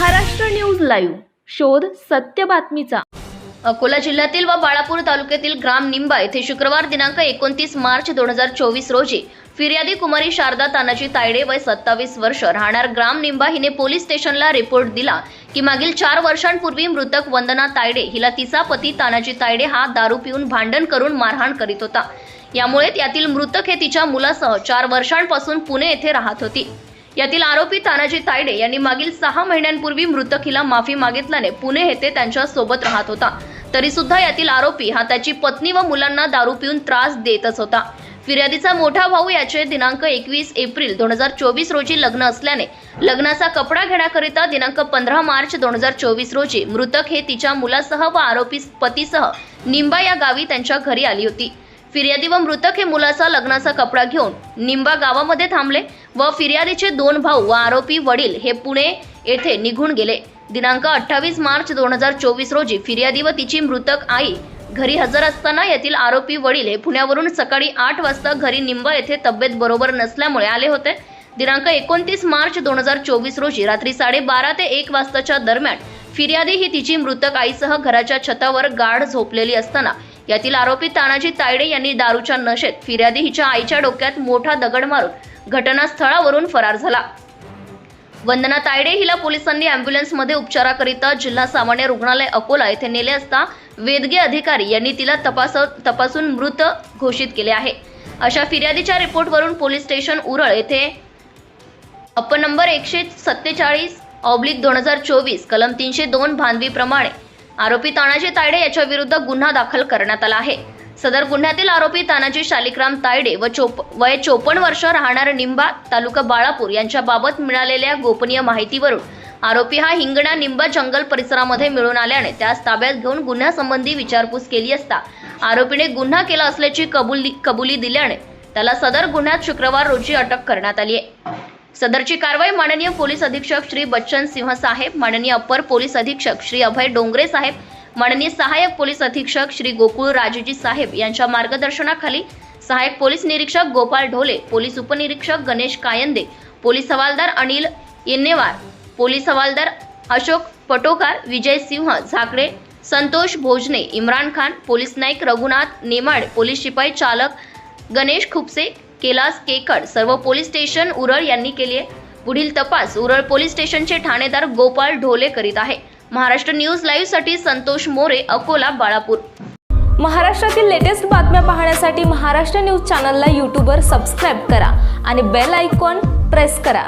Maharashtra news live शोध सत्य बातमीचा. अकोला जिल्ह्यातील व बाळापूर तालुक्यातील ग्राम निंबा येथे शुक्रवार दिनांक एकोणतीस मार्च दोन हजार चोवीस रोजी फिर्यादी कुमारी शारदा तानाजी तायडे वय सत्तावीस वर्ष राहणार ग्राम निंबा हिने पोलीस स्टेशनला रिपोर्ट दिला की मागील चार वर्षांपूर्वी मृतक वंदना तायडे हिला तिचा पती तानाजी तायडे हा दारू पिऊन भांडण करून मारहाण करीत होता. यामुळे यातील मृतक हे तिच्या मुलासह चार वर्षांपासून पुणे येथे राहत होती. यातील आरोपी तानाजी तायडे यांनी मागील सहा महिन्यांपूर्वी मृतकीला माफी मागितल्याने पुणे येथे त्यांच्यासोबत राहत होता. तरी सुद्धा यातील आरोपी हा त्याची पत्नी व मुलांना दारू पिऊन त्रास देतच होता. फिर्यादीचा मोठा भाऊ याचे दिनांक एकवीस एप्रिल दोन हजार चोवीस रोजी लग्न असल्याने लग्नाचा कपडा घेण्याकरिता दिनांक पंधरा मार्च दोन हजार चोवीस रोजी मृतक हे तिच्या मुलासह व आरोपी पतीसह निंबा या गावी त्यांच्या घरी आली होती. फिर्यादी व मृतक हे मुलाचा लग्नाचा कपडा घेऊन निंबा गावामध्ये थांबले व फिर्यादीचे दोन भाऊ व आरोपी वडील हे पुणे येथे निघून गेले. दिनांक अठ्ठावीस मार्च दोन हजार चोवीस रोजी फिर्यादी व तिची मृतक आई घरी हजर असताना येथील आरोपी वडील हे पुण्यावरून सकाळी आठ वाजता घरी निंबा येथे तब्येत बरोबर नसल्यामुळे आले होते. दिनांक एकोणतीस मार्च दोन हजार चोवीस रोजी रात्री साडेबारा ते एक वाजताच्या दरम्यान फिर्यादी ही तिची मृतक आईसह घराच्या छतावर गाढ झोपलेली असताना यातील आरोपी तानाजी तायडे यांनी दारूच्या नशेत फिर्यादी हिच्या आईच्या डोक्यात मोठा दगड मारून घटनास्थळावरून फरार झाला. वंदना तायडे हिला पोलिसांनी अँब्युलन्समध्ये उपचाराकरिता जिल्हा सामान्य रुग्णालय अकोला येथे नेले असता वेदगे अधिकारी यांनी तिला तपास तपासून मृत घोषित केले आहे. अशा फिर्यादीच्या रिपोर्टवरून पोलीस स्टेशन उरळ येथे अप्पर नंबर एकशे सत्तेचाळीस ऑब्लिक दोन हजार चोवीस कलम तीनशे दोन भानवीप्रमाणे आरोपी तानाजी तायडे याच्या विरुद्ध गुन्हा दाखल करण्यात आला आहे. सदर गुन्ह्यातील आरोपी तानाजी शालिक्राम तायडे व चोप वय चोपन्न वर्ष राहणार निंबा तालुका बाळापूर यांच्याबाबत मिळालेल्या गोपनीय माहितीवरून आरोपी हा हिंगणा निंबा जंगल परिसरामध्ये मिळून आल्याने त्यास ताब्यात घेऊन गुन्ह्यासंबंधी विचारपूस केली असता आरोपीने गुन्हा केला असल्याची कबुली कबुली दिल्याने त्याला सदर गुन्ह्यात शुक्रवार रोजी अटक करण्यात आली आहे. सदरची कारवाई माननीय पोलीस अधीक्षक श्री बच्चन सिंह साहेब माननीय अप्पर पोलीस अधीक्षक श्री अभय डोंगरे साहेब माननीय सहाय्यक पोलीस अधीक्षक श्री गोकुळ राजजी साहेब यांच्या मार्गदर्शनाखाली सहाय्यक पोलीस निरीक्षक गोपाळ ढोले पोलीस उपनिरीक्षक गणेश कायंदे पोलीस हवालदार अनिल येन्नेवार पोलीस हवालदार अशोक पटोकार विजय सिंह झाकडे संतोष भोजने इम्रान खान पोलीस नाईक रघुनाथ नेमाड पोलीस शिपाई चालक गणेश खुपसे कैलास केकड सर्व पोलीस स्टेशन उरळ यांनी केली आहे. पुढील तपास उरळ पोलीस स्टेशनचे ठाणेदार गोपाळ ढोले करीत आहे. महाराष्ट्र न्यूज लाईव्हसाठी संतोष मोरे अकोला बाळापूर. महाराष्ट्रातील लेटेस्ट बातम्या पाहण्यासाठी महाराष्ट्र न्यूज चॅनलला यूट्यूबवर सबस्क्राईब करा आणि बेल आयकॉन प्रेस करा.